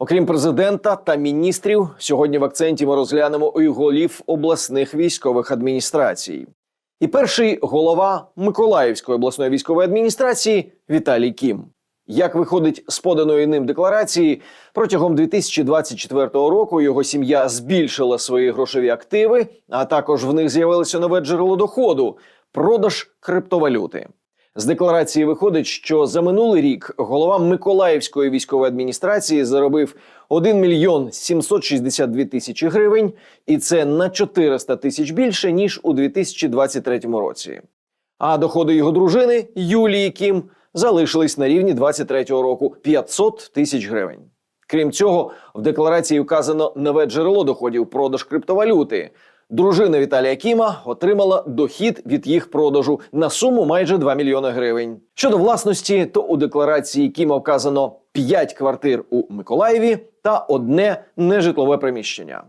Окрім президента та міністрів, сьогодні в акценті ми розглянемо і голів обласних військових адміністрацій. І перший голова Миколаївської обласної військової адміністрації Віталій Кім. Як виходить з поданої ним декларації, протягом 2024 року його сім'я збільшила свої грошові активи, а також в них з'явилося нове джерело доходу продаж криптовалюти. З декларації виходить, що за минулий рік голова Миколаївської військової адміністрації заробив 1 мільйон 762 тисячі гривень, і це на 400 тисяч більше ніж у 2023 році. А доходи його дружини Юлії Кім залишились на рівні 23-го року 500 тисяч гривень. Крім цього, в декларації вказано нове джерело доходів продаж криптовалюти. Дружина Віталія Кіма отримала дохід від їх продажу на суму майже 2 мільйони гривень. Щодо власності, то у декларації Кіма вказано 5 квартир у Миколаєві та одне нежитлове приміщення.